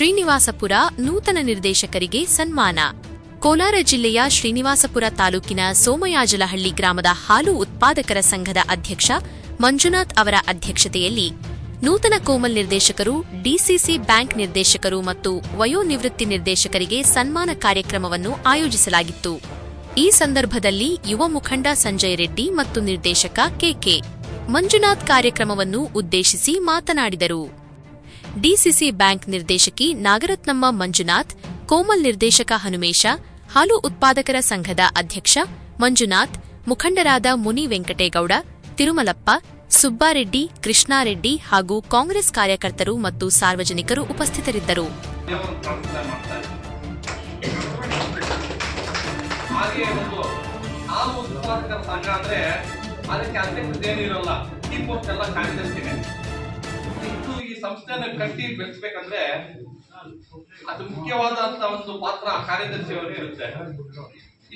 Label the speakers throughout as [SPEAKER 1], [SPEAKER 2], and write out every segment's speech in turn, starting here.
[SPEAKER 1] ಶ್ರೀನಿವಾಸಪುರ ನೂತನ ನಿರ್ದೇಶಕರಿಗೆ ಸನ್ಮಾನ. ಕೋಲಾರ ಜಿಲ್ಲೆಯ ಶ್ರೀನಿವಾಸಪುರ ತಾಲೂಕಿನ ಸೋಮಯಾಜಲಹಳ್ಳಿ ಗ್ರಾಮದ ಹಾಲು ಉತ್ಪಾದಕರ ಸಂಘದ ಅಧ್ಯಕ್ಷ ಮಂಜುನಾಥ್ ಅವರ ಅಧ್ಯಕ್ಷತೆಯಲ್ಲಿ ನೂತನ ಕೋಮಲ್ ನಿರ್ದೇಶಕರು, ಡಿಸಿಸಿ ಬ್ಯಾಂಕ್ ನಿರ್ದೇಶಕರು ಮತ್ತು ವಯೋನಿವೃತ್ತಿ ನಿರ್ದೇಶಕರಿಗೆ ಸನ್ಮಾನ ಕಾರ್ಯಕ್ರಮವನ್ನು ಆಯೋಜಿಸಲಾಗಿತ್ತು. ಈ ಸಂದರ್ಭದಲ್ಲಿ ಯುವ ಮುಖಂಡ ಸಂಜಯ್ ರೆಡ್ಡಿ ಮತ್ತು ನಿರ್ದೇಶಕ ಕೆಕೆ ಮಂಜುನಾಥ್ ಕಾರ್ಯಕ್ರಮವನ್ನು ಉದ್ದೇಶಿಸಿ ಮಾತನಾಡಿದರು. ಡಿಸಿಸಿ ಬ್ಯಾಂಕ್ ನಿರ್ದೇಶಕಿ ನಾಗರತ್ನಮ್ಮ ಮಂಜುನಾಥ್, ಕೋಮಲ್ ನಿರ್ದೇಶಕ ಹನುಮೇಶ, ಹಾಲು ಉತ್ಪಾದಕರ ಸಂಘದ ಅಧ್ಯಕ್ಷ ಮಂಜುನಾಥ್, ಮುಖಂಡರಾದ ಮುನಿ ವೆಂಕಟೇಗೌಡ, ತಿರುಮಲಪ್ಪ, ಸುಬ್ಬಾರೆಡ್ಡಿ, ಕೃಷ್ಣಾರೆಡ್ಡಿ ಹಾಗೂ ಕಾಂಗ್ರೆಸ್ ಕಾರ್ಯಕರ್ತರು ಮತ್ತು ಸಾರ್ವಜನಿಕರು ಉಪಸ್ಥಿತರಿದ್ದರು.
[SPEAKER 2] ಅದಕ್ಕೆ ಅಧ್ಯಕ್ಷದೇನು ಇರಲ್ಲ ಈ ಪೋಸ್ಟ್ ಎಲ್ಲ ಸಂಸ್ಥೆನ ಕಟ್ಟಿ ಬೆಳೆಸ್ಬೇಕಂದ್ರೆ ಅದು ಮುಖ್ಯವಾದಂತ ಒಂದು ಪಾತ್ರ ಕಾರ್ಯದರ್ಶಿ ಅವರಿಗೆ ಇರುತ್ತೆ.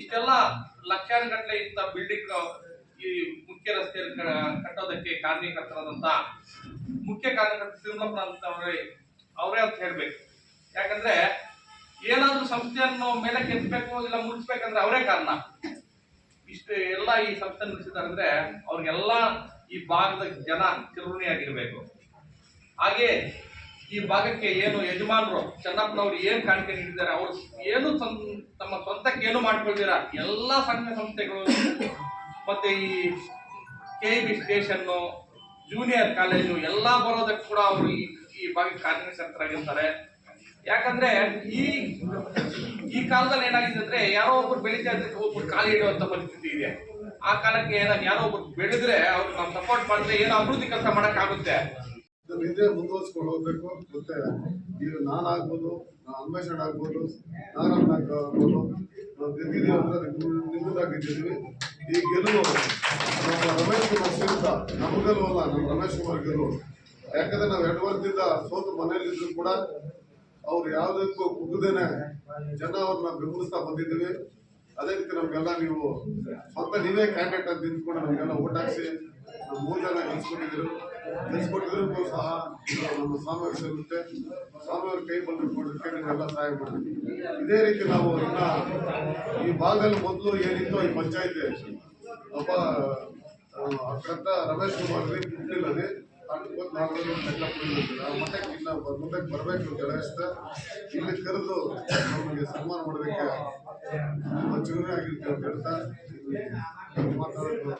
[SPEAKER 2] ಇಷ್ಟೆಲ್ಲ ಲಕ್ಷಾನುಗಟ್ಟಲೆ ಇಂತ ಬಿಲ್ಡಿಂಗ್ ಈ ಮುಖ್ಯ ರಸ್ತೆಯಲ್ಲಿ ಕಟ್ಟೋದಕ್ಕೆ ಕಾರ್ಯಕರ್ತರಾದಂತ ಮುಖ್ಯ ಕಾರ್ಯಕರ್ತ ಅಂತ ಅವರೇ ಅವರೇ ಅಂತ ಹೇಳ್ಬೇಕು. ಯಾಕಂದ್ರೆ ಏನಾದ್ರೂ ಸಂಸ್ಥೆಯನ್ನು ಮೇಲೆ ಕೆತ್ತಬೇಕು ಇಲ್ಲ ಮುಗಿಸ್ಬೇಕಂದ್ರೆ ಅವರೇ ಕಾರಣ. ಇಷ್ಟು ಎಲ್ಲ ಈ ಸಂಸ್ಥೆ ಮುಗಿಸಿದಾರಂದ್ರೆ ಅವ್ರಿಗೆಲ್ಲ ಈ ಭಾಗದ ಜನ ಚಿರುಣಿಯಾಗಿರ್ಬೇಕು ಹಾಗೆ ಈ ಭಾಗಕ್ಕೆ ಏನು ಯಜಮಾನರು ಚೆನ್ನಪ್ಪನವರು ಏನು ಕಾಣಿಕೆ ನೀಡಿದ್ದಾರೆ, ಅವರು ಏನು ತಮ್ಮ ಸ್ವಂತಕ್ಕೆ ಏನು ಮಾಡ್ಕೊಳ್ತೀರ? ಎಲ್ಲ ಸಂಘ ಸಂಸ್ಥೆಗಳು ಮತ್ತೆ ಈ K B station junior college ಎಲ್ಲ ಬರೋದಕ್ಕೆ ಕೂಡ ಅವರು ಈ ಈ ಭಾಗಕ್ಕೆ ಕಾರ್ಯಕರ್ತರಾಗಿರ್ತಾರೆ ಯಾಕಂದ್ರೆ ಈ ಈ ಕಾಲದಲ್ಲಿ ಏನಾಗಿದೆ ಅಂದ್ರೆ ಯಾರೋ ಒಬ್ರು ಬೆಳೀತಾ ಇದ್ರೆ ಒಬ್ರು ಕಾಲು ಹಿಡಿಯುವಂತ ಪರಿಸ್ಥಿತಿ ಇದೆ. ಆ ಕಾಲಕ್ಕೆ ಏನಾದ್ರು ಯಾರೋ ಒಬ್ರು ಬೆಳೆದ್ರೆ ಅವ್ರು ನಾವು ಸಪೋರ್ಟ್ ಮಾಡಿದ್ರೆ ಏನೋ ಅಭಿವೃದ್ಧಿ ಕೆಲಸ ಮಾಡಕ್
[SPEAKER 3] ಇದನ್ನ ಇದೇ ಮುಂದುವರ್ಸ್ಕೊಂಡು ಹೋಗ್ಬೇಕು ಮತ್ತೆ ಈಗ ನಾನು ಆಗ್ಬೋದು, ನಾನು ಅನ್ವೇಷಣೆ ಆಗ್ಬೋದು ನಾರಾಯಣ ಆಗ್ಬೋದು ನಾವು ಗೆದ್ದಿದ್ದೀವಿ ನಿಮ್ಮದಾಗಿದ್ದೀವಿ ಈ ಗೆಲುವು ನಮ್ಮ ರಮೇಶ್ ಕುಮಾರ್ ಸಿಗುತ್ತ ನಮ್ಮ ಗೆಲುವು ಅಲ್ಲ, ನಮ್ಮ ರಮೇಶ್ ಕುಮಾರ್ ಗೆಲುವು. ಯಾಕಂದ್ರೆ ನಾವು ಎರಡು ವರ್ಷದಿಂದ ಸೋತು ಮನೆಯಲ್ಲಿದ್ರು ಕೂಡ ಅವ್ರು ಯಾವುದಕ್ಕೂ ಕುಗ್ಗದೇನೆ ಜನ ಅವ್ರನ್ನ ಬೆಂಬಲಿಸ್ತಾ ಬಂದಿದ್ದೀವಿ. ಅದೇ ರೀತಿ ನಮಗೆಲ್ಲ ನೀವು ಸ್ವಂತ ನೀವೇ ಕ್ಯಾಂಡಿಡೇಟ್ ಅಂತ ನಿಂತ್ಕೊಂಡು ನಮಗೆಲ್ಲ ಓಟ್ ಹಾಕ್ಸಿ ನಮ್ಮ ಮೂರು ಜನ ಗೆಲ್ಸ್ಕೊಟ್ಟಿದ್ರು ಗೆಲ್ಸ್ಕೊಟ್ಟಿದ್ರು ಸಹ ನಮ್ಮ ಸ್ವಾಮಿಯವ್ರ ಸಿಗುತ್ತೆ ಸ್ವಾಮಿಯವ್ರ ಕೈ ಬಂದಿಟ್ಕೊಡೋದಕ್ಕೆ ನೀವೆಲ್ಲ ಸಹಾಯ ಮಾಡ್ತೀವಿ ಇದೇ ರೀತಿ ನಾವು ಇನ್ನ ಈ ಭಾಗದಲ್ಲಿ ಮೊದಲು ಏನಿತ್ತು ಈ ಪಂಚಾಯತಿ ಒಬ್ಬ ಅಕ್ಕಂತ ರಮೇಶ್ ಕುಮಾರ್ ರೀ ಹುಟ್ಟಿಲ್ಲ ರೀ ಮತ್ತೆ ಇಲ್ಲ ಮುಂದೆ ಬರಬೇಕು ಗಣೇಶ ಇಲ್ಲಿ ಕರೆದು ನಮಗೆ ಸನ್ಮಾನ ಮಾಡೋದಕ್ಕೆ ತುಂಬ ಚಿಗುರಿ ಆಗಿರ್ತೀವಿ ಅಂತ ಹೇಳ್ತಾ ಮಾತಾಡೋದು